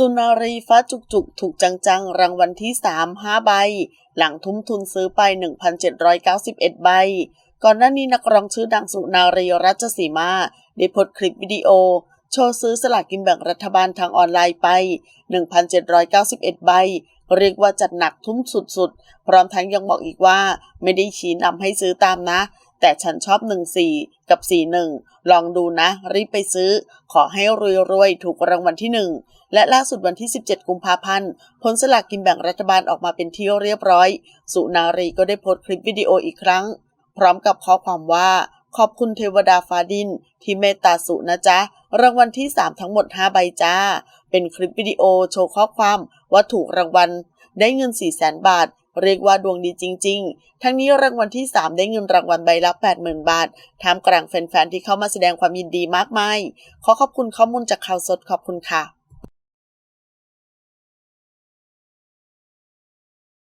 สุนารีฟ้าจุกจุกถูกจังๆ รางวัลที่ 3 5 ใบ หลังทุ่มทุนซื้อไป 1,791 ใบ ก่อนหน้านี้นักร้องชื่อดังสุนารีรัชสีมา ได้โพสต์คลิปวิดีโอ โชว์ซื้อสลากกินแบ่งรัฐบาลทางออนไลน์ไป 1,791 ใบ เรียกว่าจัดหนักทุ่มสุดๆ พร้อมทั้งยังบอกอีกว่า ไม่ได้ชี้นำให้ซื้อตามนะ แต่ฉันชอบ14กับ41ลองดูนะ รีบไปซื้อ ขอให้รวยๆ ถูกรางวัลที่1และล่าสุดวันที่ 17 กุมภาพันธ์ผลสลากกินแบ่งรัฐบาลออกมาเป็นที่เรียบร้อย สุนารีก็ได้โพสต์คลิปวิดีโออีกครั้ง พร้อมกับข้อความว่าขอบคุณเทวดาฟ้าดิน ที่เมตตาสุนะจ๊ะ รางวัลที่ 3 ทั้งหมด 5 ใบจ้า เป็นคลิปวิดีโอโชว์ข้อความว่าถูกรางวัล ได้เงิน 4 0 0แสนบาท เรียกว่าดวงดีจริง ๆ ทั้งนี้รางวัลที่ 3 ได้เงินรางวัลใบละ 80,000 บาทท่ามกลางแฟนๆที่เข้ามาแสดงความยินดีมากมาย ขอขอบคุณข้อมูลจากข่าวสดขอบคุณค่ะ